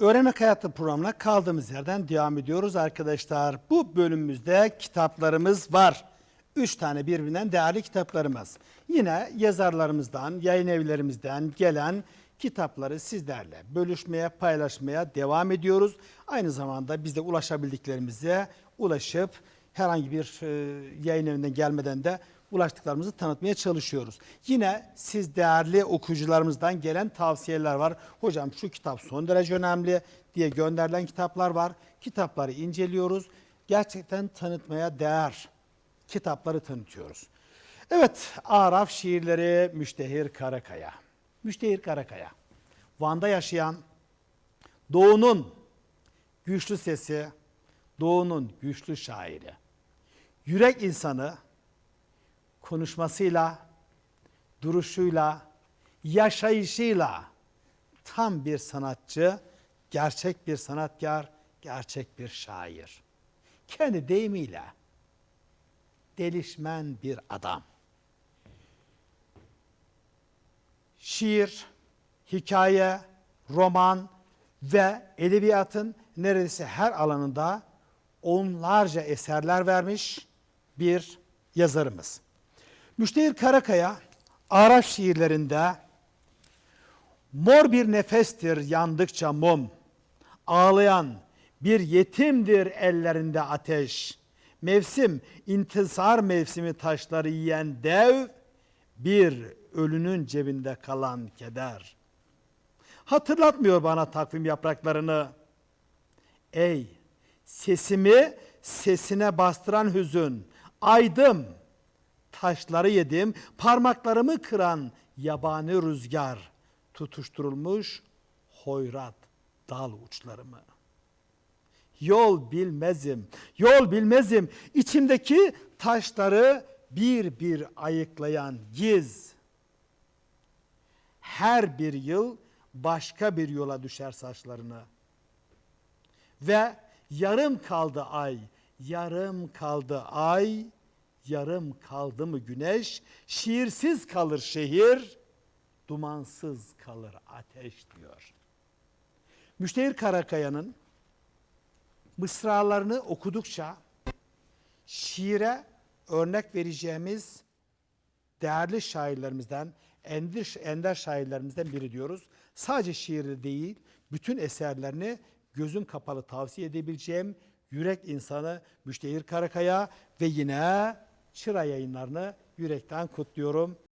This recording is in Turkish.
Öğrenmek Hayatı programına kaldığımız yerden devam ediyoruz arkadaşlar. Bu bölümümüzde kitaplarımız var. Üç tane birbirinden değerli kitaplarımız. Yine yazarlarımızdan, yayın evlerimizden gelen kitapları sizlerle bölüşmeye, paylaşmaya devam ediyoruz. Aynı zamanda biz de ulaşabildiklerimize ulaşıp herhangi bir e, yayın evinden gelmeden de ulaştıklarımızı tanıtmaya çalışıyoruz. Yine siz değerli okuyucularımızdan gelen tavsiyeler var. Hocam şu kitap son derece önemli diye gönderilen kitaplar var. Kitapları inceliyoruz. Gerçekten tanıtmaya değer kitapları tanıtıyoruz. Evet, Araf şiirleri Müştehir Karakaya. Müştehir Karakaya. Van'da yaşayan Doğu'nun güçlü sesi, Doğu'nun güçlü şairi. Yürek insanı konuşmasıyla, duruşuyla, yaşayışıyla tam bir sanatçı, gerçek bir sanatkar, gerçek bir şair. Kendi deyimiyle delişmen bir adam. Şiir, hikaye, roman ve edebiyatın neredeyse her alanında onlarca eserler vermiş bir yazarımız. Müştehir Karakaya Araf şiirlerinde mor bir nefestir yandıkça mum, ağlayan bir yetimdir ellerinde ateş, mevsim intisar mevsimi taşları yiyen dev, bir ölünün cebinde kalan keder. Hatırlatmıyor bana takvim yapraklarını. Ey sesimi sesine bastıran hüzün, aydım, taşları yedim, parmaklarımı kıran yabani rüzgar, tutuşturulmuş hoyrat dal uçlarımı. Yol bilmezim, yol bilmezim, içimdeki taşları bir bir ayıklayan giz. Her bir yıl başka bir yola düşer saçlarını. Ve yarım kaldı ay, yarım kaldı ay, yarım kaldı mı güneş, şiirsiz kalır şehir, dumansız kalır ateş diyor. Müştehir Karakaya'nın mısralarını okudukça şiire örnek vereceğimiz değerli şairlerimizden, ender, şairlerimizden biri diyoruz. Sadece şiiri değil, bütün eserlerini gözüm kapalı tavsiye edebileceğim Yürek insanı Müştehir Karakaya ve yine Çıra yayınlarını yürekten kutluyorum.